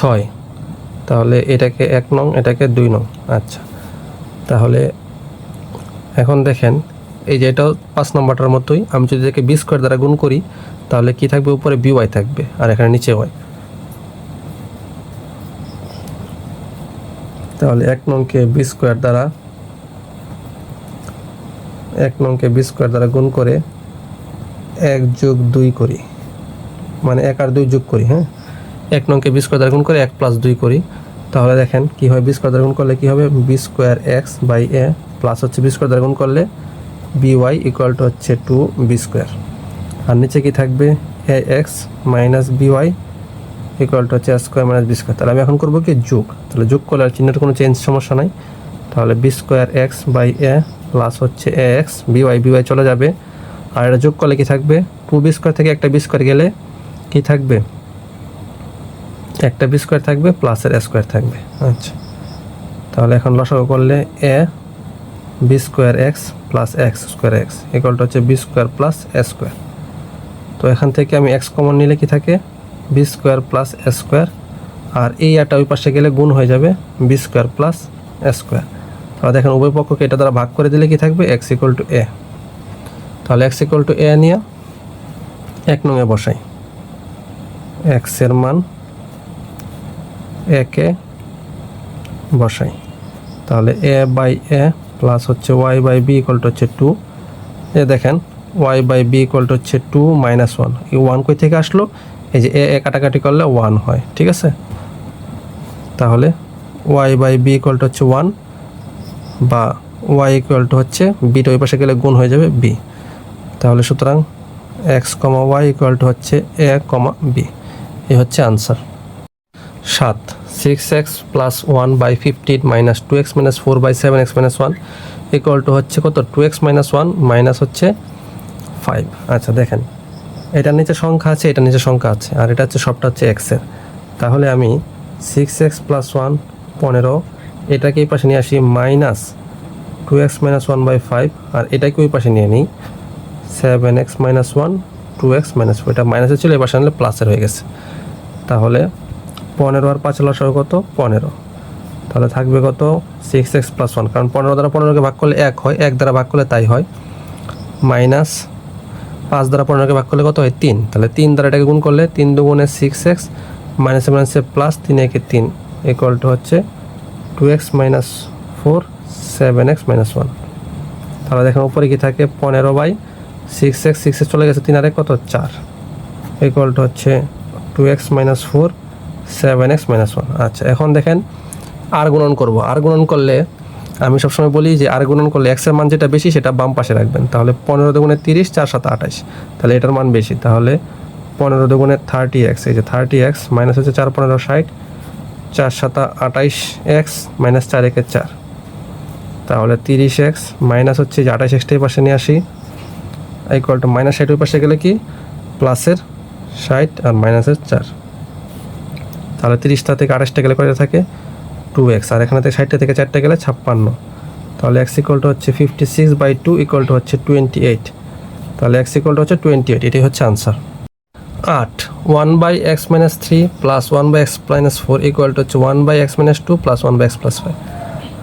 ছয়। তাহলে এটাকে এক নং, এটাকে দুই নং। আচ্ছা। তাহলে এখন দেখেন, এই যে এটাও পাঁচ নম্বরটার মতোই। আমি যদি এটাকে বি স্কোয়ার দ্বারা গুণ করি, তাহলে কি থাকবে? উপরে বি ওয়াই থাকবে। আর এখানে নিচে ওয়াই তাহলে এক নংকে বি স্কোয়ার দ্বারা, এক নংকে বি স্কোয়ার দ্বারা গুণ করে এক যোগ দুই করি। মানে এক আর দুই যোগ করি হ্যাঁ? এক নংকে বি স্কোয়ার দ্বারা গুণ করে এক প্লাস দুই করি। তাহলে দেখেন কি হয় বি স্কোয়ার দ্বারা গুণ করলে কি হবে? B square X by A plus হচ্ছে বি স্কোয়ার দ্বারা গুণ করলে বি ওয়াই ইকুয়াল টু হচ্ছে টু বি স্কোয়ার আর নিচে কি থাকবে? A X minus B Y equal to হচ্ছে স্কোয়ার মাইনাস বি স্কোয়ার তাহলে আমি এখন করব কি? যোগ। তাহলে যোগ করলে আর চিহ্নের কোনো চেঞ্জ সমস্যা নাই। তাহলে B square X by A plus হচ্ছে A X B Y B Y চলে যাবে। আর এটা যোগ করলে কি থাকবে? টু বি স্কোয়ার থেকে একটা বি স্কোয়ার গেলে কি থাকবে? একটা বি স্কোয়ার থাকবে প্লাসের স্কোয়ার থাকবে। আচ্ছা। তাহলে এখন লসাগু করলে A B square X plus X square X ইকুয়ালটা হচ্ছে B square plus A square তো এখান থেকে আমি এক্স কমন নিলে কি থাকে? B square plus A square আর এই আটা ওই পাশে গেলে গুণ হয়ে যাবে B square plus A square তাহলে দেখেন উভয় পক্ষকে এটা দ্বারা ভাগ করে দিলে কি থাকবে? এক্স ইকুয়াল টু এ তাহলে এক্স ইকুয়াল টু এ নিয়ে এক নঙে বসাই। এক্সের মান একে বসাই। তাহলে এ বাই এ প্লাস হচ্ছে Y by B equal to হচ্ছে টু এ দেখেন Y by B equal to two two minus one এই ওয়ান কই থেকে আসলো? এই যে এ এ কাটাকাটি করলে ওয়ান হয়, ঠিক আছে? তাহলে Y by B equal to হচ্ছে ওয়ান বা ওয়াই ইকুয়াল টু হচ্ছে বিটা ওই পাশে গেলে গুণ হয়ে যাবে বি তাহলে সুতরাং X comma Y equal to হচ্ছে এ কমা বি এই হচ্ছে আনসার সাত। Six X plus one by fifteen minus two X minus four by seven X minus one equal to হচ্ছে কত? Two X minus one minus হচ্ছে five আচ্ছা দেখেন। এটার নিচে সংখ্যা আছে, এটার নিচে সংখ্যা আছে, আর এটা হচ্ছে সবটা হচ্ছে এক্সের তাহলে আমি সিক্স এক্স প্লাস ওয়ান পনেরো, এটাকে এই পাশে নিয়ে আসি minus two X minus one by five আর এটাকে ওই পাশে নিয়ে নিই seven X minus one two X minus four এটা মাইনাসে ছিল পাশে আনলে প্লাসের হয়ে গেছে। তাহলে পনেরো আর পাঁচ লস লসাগু কত? পনেরো। তাহলে থাকবে কত? সিক্স এক্স প্লাস ওয়ান কারণ পনেরো দ্বারা পনেরোকে ভাগ করলে এক হয়, এক দ্বারা ভাগ করলে তাই হয়। মাইনাস পাঁচ দ্বারা পনেরোকে ভাগ করলে কত হয়? তিন। তাহলে তিন দ্বারা এটাকে গুণ করলে তিন দুগুণে সিক্স এক্স মাইনাসে মাইনাসে প্লাস তিন একে তিন ইকুয়াল টু হচ্ছে two X minus four seven X minus one তাহলে দেখেন উপরে কি থাকে? পনেরো by six X six X চলে গেছে তিন আরে কত? চার। ইকুয়াল টু হচ্ছে two X minus four seven X minus one আচ্ছা এখন দেখেন আর গুণন করব। আর গুণন করলে আমি সবসময় বলি যে আর গুণন করলে এক্সের মান যেটা বেশি সেটা বাম পাশে রাখবেন। তাহলে পনেরো দুগুণে তিরিশ, চার সাত আঠাশ। তাহলে এটার মান বেশি। তাহলে পনেরো দুগুণে থার্টি এক্স এই যে থার্টি এক্স মাইনাস হচ্ছে চার, পনেরো ষাট, চার সাতা আঠাইশ এক্স মাইনাস চার একের চার। তাহলে তিরিশ এক্স মাইনাস হচ্ছে যে আঠাশ এক্সটাই পাশে নিয়ে আসি। ইকুয়াল টু মাইনাস ষাট ওই পাশে গেলে কি? প্লাসের ষাট আর মাইনাসের চার। তাহলে তিরিশটা থেকে আঠাশটা গেলে কয়টা থাকে? টু এক্স আর এখানে থেকে ষাটটা থেকে চারটে গেলে ছাপ্পান্ন। তাহলে এক্স ইকুয়াল টু হচ্ছে fifty six by two equal to হচ্ছে টোয়েন্টি এইট তাহলে এক্স ইকুয়াল টু হচ্ছে টোয়েন্টি এইট এটাই হচ্ছে আনসার আট। One by X minus three plus one by X minus four equal to হচ্ছে one by X minus two plus one by X plus five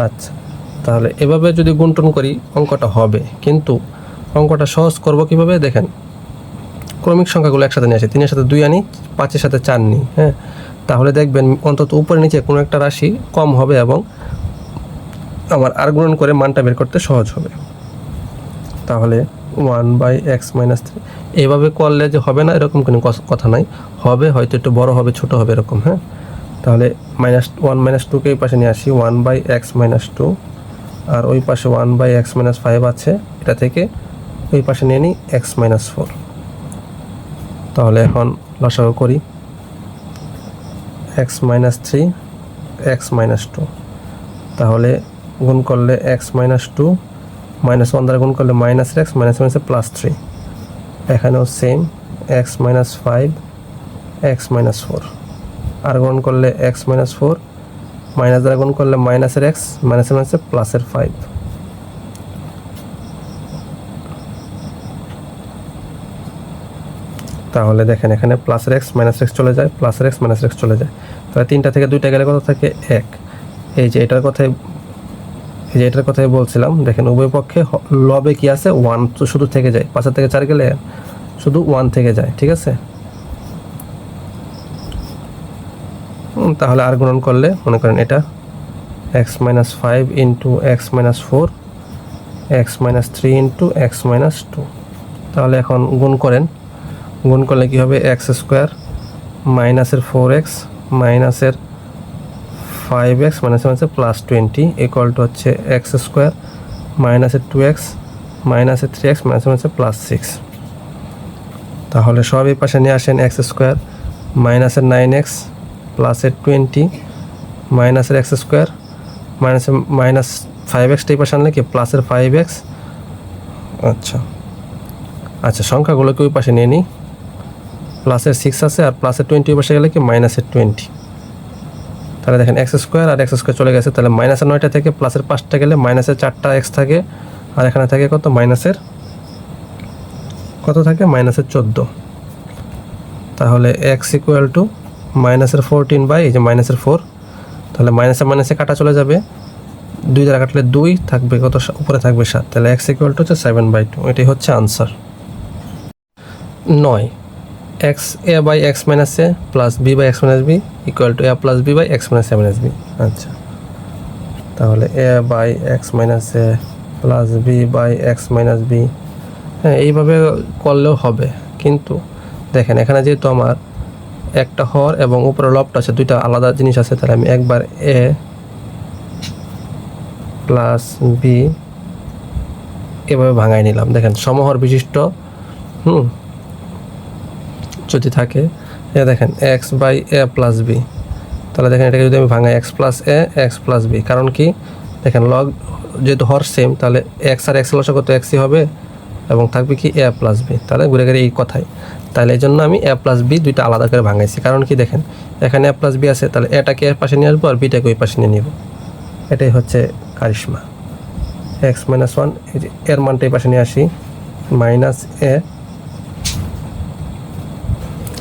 আচ্ছা। তাহলে এভাবে যদি গুণটন করি, অঙ্কটা হবে। কিন্তু অঙ্কটা সহজ করব কীভাবে? দেখেন। ক্রমিক সংখ্যাগুলো একসাথে নিয়ে আসি। তিনের সাথে দুই আনি, পাঁচের সাথে চার নিই হ্যাঁ? তাহলে দেখবেন অন্তত উপরে নিচে কোনো একটা রাশি কম হবে এবং আমার আর গুণন করে মানটা বের করতে সহজ হবে। তাহলে one by X minus three এইভাবে করলে যে হবে না এরকম কোনো কথা নাই। হবে, হয়তো একটু বড় হবে, ছোট হবে এরকম হ্যাঁ? তাহলে মাইনাস ওয়ান মাইনাস টুকে এই পাশে নিয়ে আসি one by X minus two আর ওই পাশে one by X minus five আছে, এটা থেকে ওই পাশে নিয়ে নিই এক্স মাইনাস ফোর তাহলে এখন লসাগু করি। X minus three X minus two তাহলে গুণ করলে X minus two minus one দ্বারা গুণ করলে মাইনাস এক্স মাইনাস মাইনাসে প্লাস থ্রি এখানেও same X minus five X minus four আর গুণ করলে এক্স মাইনাস ফোর মাইনাস দ্বারা গুণ করলে মাইনাসের এক্স মাইনাসের মাইনাসে প্লাসের ফাইভ তাহলে দেখেন এখানে প্লাসের এক্স মাইনাস এক্স চলে যায় প্লাসের এক্স মাইনাস এক্স চলে যায়। তাহলে তিনটা থেকে দুইটা গেলে কত থাকে? এক। এই যে এটার কথাই, এই যে এটার কথাই বলছিলাম, দেখেন উভয় পক্ষে লবে কি আছে? ওয়ান তো শুধু থেকে যায়। পাঁচের থেকে চার গেলে শুধু ওয়ান থেকে যায়, ঠিক আছে? তাহলে আর গুণন করলে, মনে করেন এটা X minus five into X minus four X minus three into X minus two তাহলে এখন গুণ করেন। গুণ করলে কী হবে? এক্স স্কোয়ার মাইনাসের ফোর এক্স মাইনাসের ফাইভ এক্স মাইনাস মাইনাসের প্লাস টোয়েন্টি ইকুয়াল টু হচ্ছে এক্স স্কোয়ার মাইনাসের টু এক্স মাইনাসের থ্রি এক্স মাইনাস মাইনাসের প্লাস সিক্স তাহলে সব এই পাশে নিয়ে আসেন এক্স স্কোয়ার মাইনাসের নাইন এক্স প্লাসের টোয়েন্টি মাইনাসের এক্স স্কোয়ার মাইনাসের মাইনাস ফাইভ এক্সটা এই পাশে আনলে কি? প্লাসের ফাইভ এক্স আচ্ছা। আচ্ছা সংখ্যাগুলোকে ওই পাশে নিয়ে নিই। প্লাসের সিক্স আছে আর প্লাসের টোয়েন্টি পাশে গেলে কি মাইনাসের টোয়েন্টি তাহলে দেখেন এক্স স্কোয়ার আর এক্স স্কোয়ার চলে গেছে, তাহলে মাইনাসের নয়টা থেকে প্লাসের পাঁচটা গেলে মাইনাসের চারটা এক্স থাকে, আর এখানে থাকে কত? মাইনাসের কত থাকে? মাইনাসের চোদ্দ। তাহলে এক্স ইকুয়াল টু মাইনাসের ফোরটিন বাই এই যে মাইনাসের ফোর তাহলে মাইনাসে মাইনাসে কাটা চলে যাবে। দুই দ্বারা কাটলে দুই থাকবে কত? উপরে থাকবে সাত। তাহলে এক্স ইকুয়াল টু হচ্ছে সেভেন বাই টু এটাই হচ্ছে আনসার নয়। X A by X minus A plus B by X minus B equal to A plus B by X minus A minus B আচ্ছা। তাহলে A by X minus A plus B by X minus B হ্যাঁ এইভাবে করলেও হবে। কিন্তু দেখেন, এখানে যেহেতু আমার একটা হর এবং উপরে লবটা আছে, দুইটা আলাদা জিনিস আছে, তাহলে আমি একবার এ প্লাস বি এভাবে ভাঙাই নিলাম। দেখেন, সমহর বিশিষ্ট, হুম যদি থাকে, এ দেখেন X by A plus B তাহলে দেখেন এটাকে যদি আমি ভাঙাই X plus A X plus B কারণ কি? দেখেন লগ যেহেতু হর সেম তাহলে এক্স আর এক্স লসা কত এক্সই হবে? এবং থাকবে কি এ প্লাস বি তাহলে ঘুরে ঘুরে এই কথাই। তাহলে এই জন্য আমি এ প্লাস বি দুইটা আলাদা করে ভাঙাইছি। কারণ কি দেখেন, এখানে এ প্লাস বি আছে, তাহলে এটাকে এর পাশে নিয়ে আসব আর বিটাকে ওই পাশে নিয়ে নিব। এটাই হচ্ছে কারিশমা। এক্স মাইনাস ওয়ানের মানটা এই পাশে নিয়ে আসি। মাইনাস এ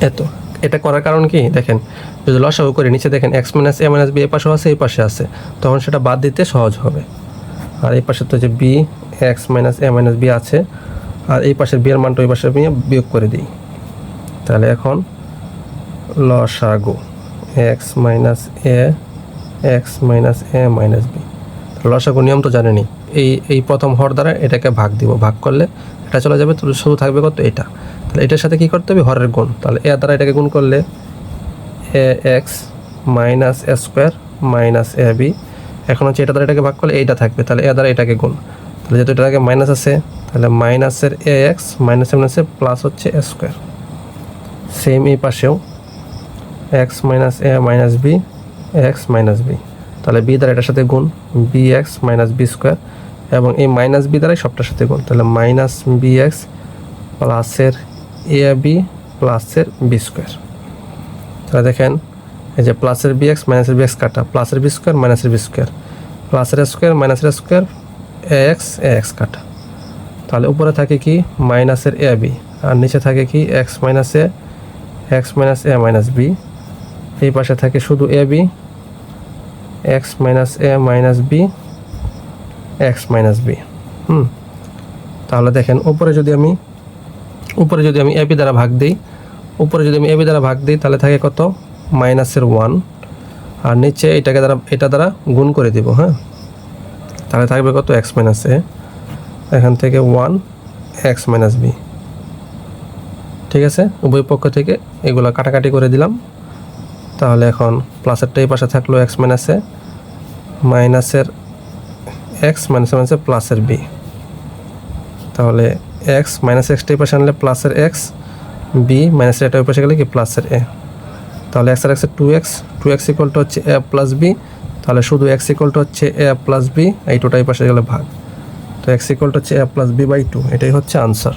এত। এটা করার কারণ কি? দেখেন, যদি লসাগু করে, নিচে দেখেন X minus A minus B এ পাশেও আছে, এই পাশে আছে। তখন সেটা বাদ দিতে সহজ হবে। আর এই পাশে তো যে B X minus A minus B আছে, আর এই পাশের বি এর মানটা ওই পাশে নিয়ে বিয়োগ করে দিই। তাহলে এখন লসাগু X minus A X minus A minus B লসাগু নিয়ম তো জানেনি এই এই প্রথম হর দ্বারা এটাকে ভাগ দিব। ভাগ করলে এটা চলে যাবে শুধু থাকবে কত? এটা। এটার সাথে কি করতে হবে? হরের গুণ। তাহলে এ দ্বারা এটাকে গুণ করলে A X minus A square minus A B. এখন হচ্ছে এটা দ্বারা এটাকে ভাগ করলে এইটা থাকবে। তাহলে এ দ্বারা এটাকে গুণ। তাহলে যেহেতু এটাকে মাইনাস আছে, তাহলে মাইনাসের এ এক্স মাইনাস মাইনাসে প্লাস হচ্ছে এ স্কোয়ার। সেম এই পাশেও X minus A minus B, X minus B. তাহলে বি দ্বারা এটার সাথে গুণ। B X minus B square এবং এই মাইনাস বি দ্বারাই সবটার সাথে গুণ। তাহলে মাইনাস বি এক্স প্লাসের এ বি প্লাসের বি স্কোয়ার তাহলে দেখেন, এই যে প্লাসের বি এক্স মাইনাসের বি এক্স কাটা। প্লাসের বি স্কোয়ার মাইনাসের বি স্কোয়ার প্লাসের স্কোয়ার মাইনাসের square a x a x কাটা। তাহলে উপরে থাকে কি? মাইনাসের এ বি আর নিচে থাকে কি? X minus a x minus a minus b এই পাশে থাকে শুধু a b x minus a minus b x minus b হুম। তাহলে দেখেন, উপরে যদি আমি উপরে যদি আমি এবি দ্বারা ভাগ দিই, উপরে যদি আমি এবি দ্বারা ভাগ দিই, তাহলে থাকে কত? মাইনাসের ওয়ান আর নিচে এটাকে দ্বারা, এটা দ্বারা গুণ করে দিব হ্যাঁ? তাহলে থাকবে কত? এক্স মাইনাস এ এখান থেকে ওয়ান এক্স মাইনাস বি ঠিক আছে? উভয় পক্ষ থেকে এগুলো কাটাকাটি করে দিলাম। তাহলে এখন প্লাসেরটা এই পাশে থাকল এক্স মাইনাসে মাইনাসের এক্স মাইনাসে মাইনাসে প্লাসের বি তাহলে এক্স মাইনাস এক্সটা এই পাশে আনলে প্লাসের এক্স বি মাইনাসের এটা ওই পাশে গেলে কি প্লাসের এ তাহলে এক্স আর এক্সের টু এক্স টু এক্স ইকুয়ালটা হচ্ছে এ প্লাস বি তাহলে শুধু এক্স ইকুয়ালটা হচ্ছে এ প্লাস বি এই টোটাই পাশে গেলে ভাগ। তো এক্স ইকুয়ালটা হচ্ছে a plus b by two এটাই হচ্ছে আনসার